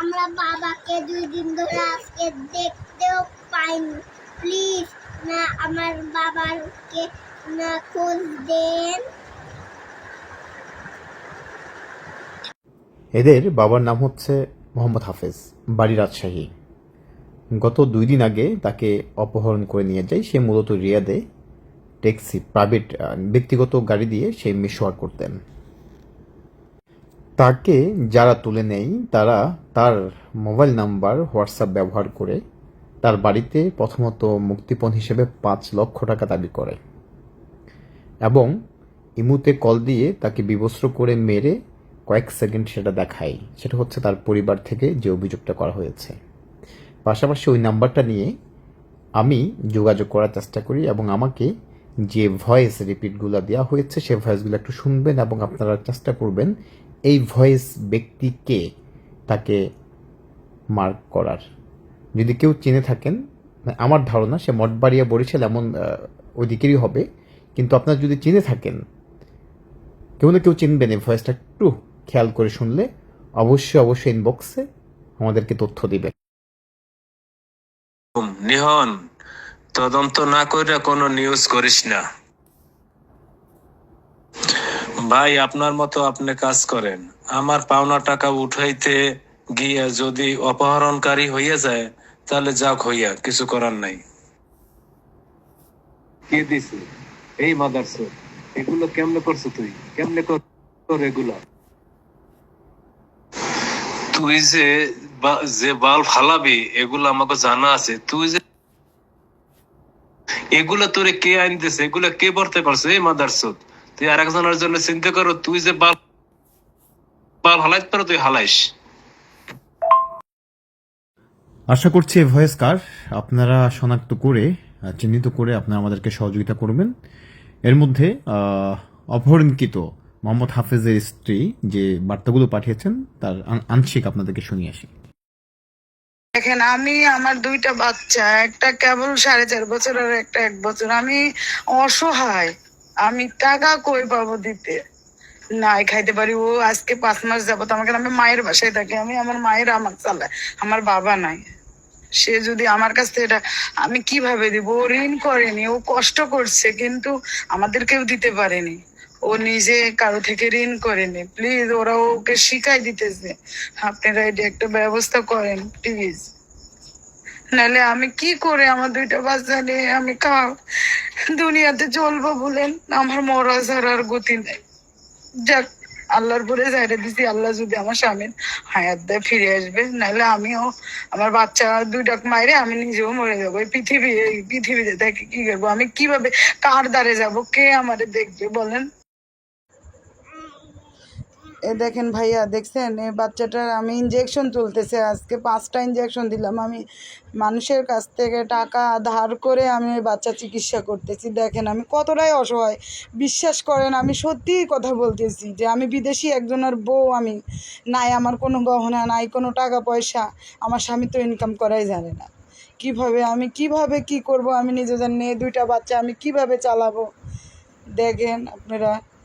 আমরা বাবাকে দুই দিন ধরে আজকে দেখতেও পাইনি। প্লিজ, না, আমার বাবাকে না খোঁজ দেন। এদের বাবার নাম হচ্ছে মোহাম্মদ হাফেজ, বাড়ি রাজশাহী। গত দুই দিন আগে তাকে অপহরণ করে নিয়ে যায় সে মূলত রিয়াদে, ট্যাক্সি, প্রাইভেট ব্যক্তিগত গাড়ি দিয়ে সে মিশোয়ার করতেন। তাকে যারা তুলে নেয়, তারা তার মোবাইল নাম্বার, হোয়াটসঅ্যাপ ব্যবহার করে তার বাড়িতে প্রথমত মুক্তিপণ হিসেবে পাঁচ লক্ষ টাকা দাবি করে এবং ইমুতে কল দিয়ে তাকে বিবস্ত্র করে মেরে কয়েক সেকেন্ড সেটা দেখায়। সেটা হচ্ছে তার পরিবার থেকে যে অভিযোগটা করা হয়েছে। পাশাপাশি ওই নাম্বারটা নিয়ে আমি যোগাযোগ করার চেষ্টা করি এবং আমাকে যে ভয়েস রিপিটগুলো দেওয়া হয়েছে সেই ভয়েসগুলো একটু শুনবেন এবং আপনারা চেষ্টা করবেন এই ভয়েস ব্যক্তিকে তাকে মার্ক করার। যদি কেউ চিনে থাকেন মানে আমার ধারণা সে মঠবাড়িয়া বরিশাল এমন আহ, ওই দিকেরই হবে। কিন্তু আপনার যদি চিনে থাকেন কেউ না কেউ চিনবেন এই ভয়েসটা একটু খেয়াল করে শুনলে অবশ্যই অবশ্যই ইনবক্সে আমাদেরকে তথ্য দিবেন। নিহন তদন্ত না করে কোনো নিউজ করিস না। ভাই আপনার মতো আপনি কাজ করেন। আমার পাওনা টাকা উঠাইতে গিয়ে যদি অপহরণকারী হইয়া যায় তাহলে যাক হইয়া কিছু করার নাই। কে দিছে? এই মাদারস এগুলো কেমনে করছ তুই? কেমনে কর এগুলো? তুই যে যে বাল ফালাবি এগুলো আমাকে জানা আছে। তুই যে এগুলো তোরে কে আইন দিছে? এগুলো কে বলতে পারছে? এই মাদারসুদ তুই আর একজনের জন্য চিন্তা করো তুই যে বাল বাল হালাইতে পারো তুই হালাইস। আশা করছি এই ভয়েস কার আপনারা শনাক্ত করে চিহ্নিত করে আপনারা আমাদেরকে সহযোগিতা করবেন। এর মধ্যে আহ, অপহরণকৃত মোহাম্মদ হাফেজের স্ত্রী যে বার্তাগুলো পাঠিয়েছেন তার আংশিক আপনাদেরকে শুনিয়ে আসি। দেখেন আমি আমার দুইটা বাচ্চা একটা কেবল সাড়ে চার বছর আর একটা এক বছর। আমি অসহায়। আমি টাকা কই পাবো দিতে? নাই খাইতে পারি, ও আজকে পাঁচ মাস যাবত আমাকে আমি মায়ের বাসায় থাকি, আমি আমার মায়ের আমাকে চালায়, আমার বাবা নাই। সে যদি আমার কাছ থেকে এটা আমি কীভাবে দিব? ও ঋণ করেনি, ও কষ্ট করছে, কিন্তু আমাদের কেউ দিতে পারেনি। ও নিজে কারও থেকে ঋণ করেনি। প্লিজ, ওরা ওকে শিখাই দিতেছে। আপনারা এটা একটা ব্যবস্থা করেন, প্লিজ। নাহলে আমি কি করে আমার দুইটা বাচ্চা নিয়ে আমি কা দুনিয়াতে চলবো বলেন? আমার মরা ছাড়ার গতি নেই। যাক, আল্লাহর পরে যাইরে দিছি, আল্লাহ যদি আমার স্বামীর হায়াত দেয়, ফিরে আসবে। নাহলে আমিও আমার বাচ্চা দুইটা মাইরে আমি নিজেও মরে যাব। এই পৃথিবী, এই পৃথিবীতে থেকে কি করব? আমি কীভাবে, কার দ্বারে যাব? কে আমারে দেখবে বলেন? এ দেখেন ভাইয়া, দেখছেন? এ বাচ্চাটার আমি ইঞ্জেকশন তুলতেছে আজকে, পাঁচটা ইঞ্জেকশন দিলাম। আমি মানুষের কাছ থেকে টাকা ধার করে আমি ওই বাচ্চা চিকিৎসা করতেছি। দেখেন, আমি কতটাই অসহায়। বিশ্বাস করেন, আমি সত্যিই কথা বলতেছি যে আমি বিদেশি একজনের বউ আমি। নাই আমার কোনো গহনা, নাই কোনো টাকা পয়সা। আমার স্বামী তো ইনকাম করাই জানে না। কীভাবে আমি, কীভাবে কি করব? আমি নিজে জানি দুইটা বাচ্চা আমি কীভাবে চালাবো? দেখেন আপনারা।